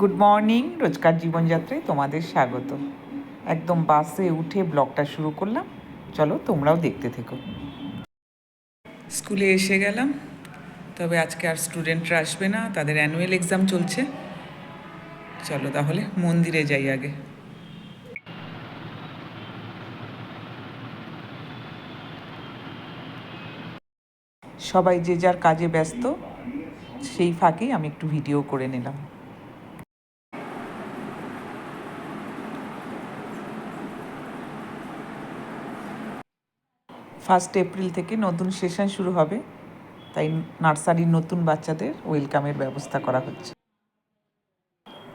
Good morning রোজকার জীবনযাত্রায় তোমাদের স্বাগত। একদম বাসে উঠে ব্লগটা শুরু করলাম। চলো তোমরাও দেখতে থেকো। স্কুলে এসে গেলাম। তবে আজকে আর স্টুডেন্টরা আসবে না, তাদের অ্যানুয়াল এক্সাম চলছে। চলো তাহলে মন্দিরে যাই আগে। সবাই যে যার কাজে ব্যস্ত, সেই ফাঁকেই আমি একটু ভিডিও করে নিলাম। ফার্স্ট এপ্রিল থেকে নতুন সেশন শুরু হবে। তাই নার্সারির নতুন বাচ্চাদের ওয়েলকামের ব্যবস্থা করা হচ্ছে।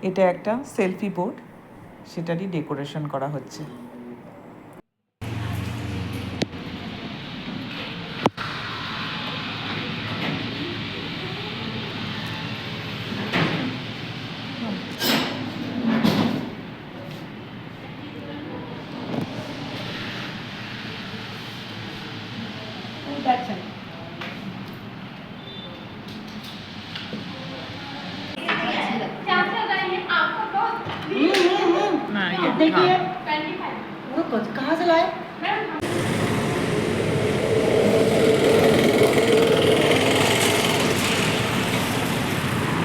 এটা একটা সেলফি বোর্ড, সেটারই ডেকোরেশন করা হচ্ছে। না ইয়ে, देखिए ट्वेंटी फाइव वो कुछ कहाँ से लाए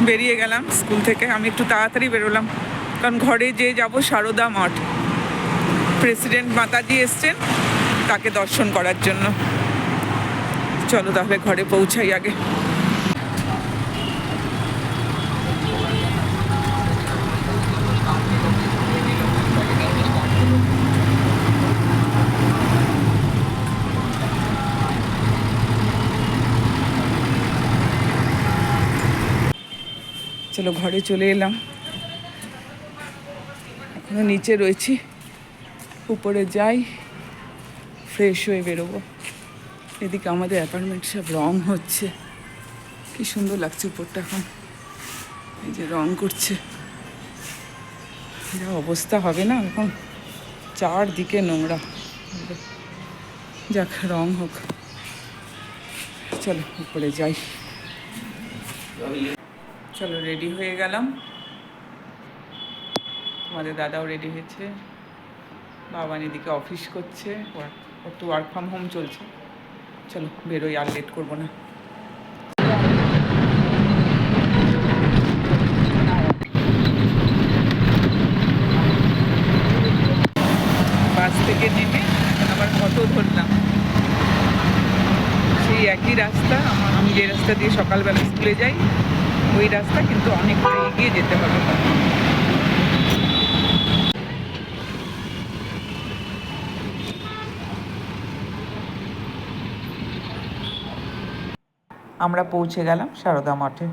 বেরিয়ে গেলাম স্কুল থেকে আমি একটু তাড়াতাড়ি বেরোলাম কারণ ঘরে যে যাব সারদা মঠ প্রেসিডেন্ট মাতাজি এসছেন তাকে দর্শন করার জন্য চলো তাহলে ঘরে পৌঁছাই আগে চলো, ঘরে চলে এলাম। এখনও নিচে রয়েছি। উপরে যাই ফ্রেশ হয়ে বেরোবো। এদিকে আমাদের অ্যাপার্টমেন্ট সব রং হচ্ছে। কি সুন্দর লাগছে উপরটা এখন। এই যে রং করছে। যা অবস্থা হবে না এখন। চারদিকে নোংরা। যাক, রং হোক। চলো, উপরে যাই। চলো রেডি হয়ে গেলাম। তোমাদের দাদাও রেডি হয়েছে। বাবান এদিকে অফিস করছে, ওর তো ওয়ার্ক ফ্রম হোম চলছে। চলো, বেরোই, আর লেট করব না। বাস থেকে নেমে আবার অটো ধরলাম। সেই একই রাস্তা আমি যে রাস্তা দিয়ে সকালবেলা স্কুলে যাই ওই রাস্তা কিন্তু অনেকটা এগিয়ে যেতে হবে। আমরা পৌঁছে গেলাম সারদা মাঠে।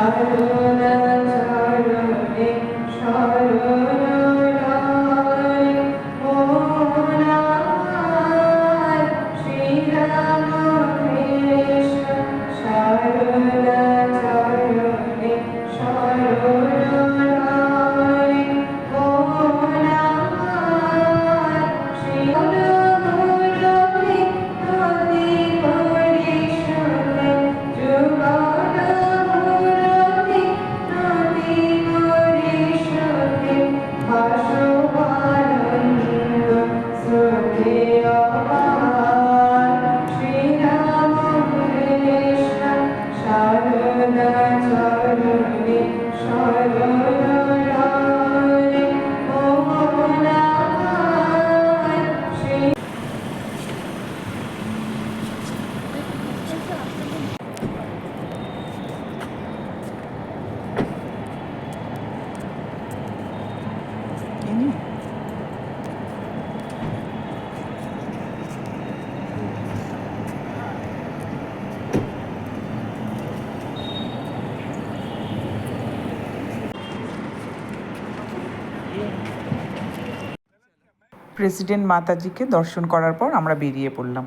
Hallelujah. Shabbat Shalom. প্রেসিডেন্ট মাতাজিকে দর্শন করার পর আমরা বেরিয়ে পড়লাম।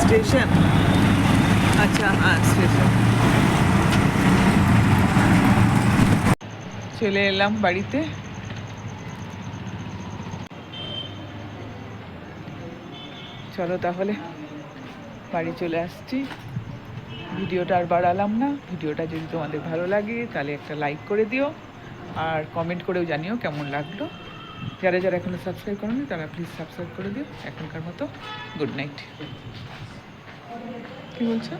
স্টেশন? আচ্ছা স্টেশন। চলে এলাম বাড়িতে। চলো তাহলে। বাড়ি চলে আসছি। ভিডিওটা আর বাড়ালাম না। ভিডিওটা যদি তোমাদের ভালো লাগে, তাহলে একটা লাইক করে দিও। আর কমেন্ট করেও জানিও কেমন লাগল। যারা যারা এখনও সাবস্ক্রাইব করেনি, তারা প্লিজ সাবস্ক্রাইব করে দিও। এখনকার মতো গুড নাইট কী বলছো?